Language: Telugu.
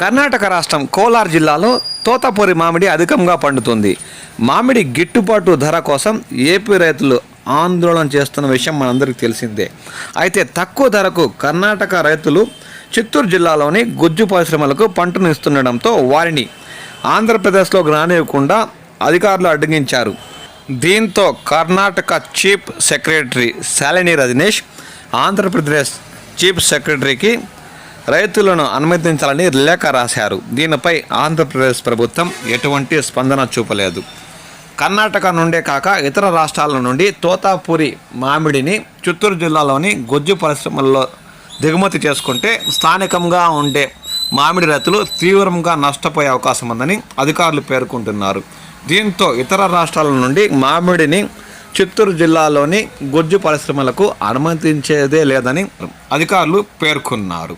కర్ణాటక రాష్ట్రం కోలార్ జిల్లాలో తోతాపూరి మామిడి అధికంగా పండుతుంది. మామిడి గిట్టుబాటు ధర కోసం ఏపీ రైతులు ఆందోళన చేస్తున్న విషయం మనందరికీ తెలిసిందే. అయితే తక్కువ ధరకు కర్ణాటక రైతులు చిత్తూరు జిల్లాలోని గుజ్జు పరిశ్రమలకు పంటను ఇస్తుండడంతో వారిని ఆంధ్రప్రదేశ్లో రానివ్వకుండా అధికారులు అడ్డగించారు దీంతో Karnataka chief secretary Shalini Rajneesh Andhra Pradesh chief సెక్రటరీకి రైతులను అనుమతించాలని లేఖ రాశారు. దీనిపై ఆంధ్రప్రదేశ్ ప్రభుత్వం ఎటువంటి స్పందన చూపలేదు. కర్ణాటక నుండే కాక ఇతర రాష్ట్రాల నుండి తోతాపూరి మామిడిని చిత్తూరు జిల్లాలోని గొజ్జు పరిశ్రమల్లో దిగుమతి చేసుకుంటే స్థానికంగా ఉండే మామిడి రైతులు తీవ్రంగా నష్టపోయే అవకాశం ఉందని అధికారులు పేర్కొంటున్నారు. దీంతో ఇతర రాష్ట్రాల నుండి మామిడిని చిత్తూరు జిల్లాలోని గొజ్జు పరిశ్రమలకు అనుమతించేదే లేదని అధికారులు పేర్కొన్నారు.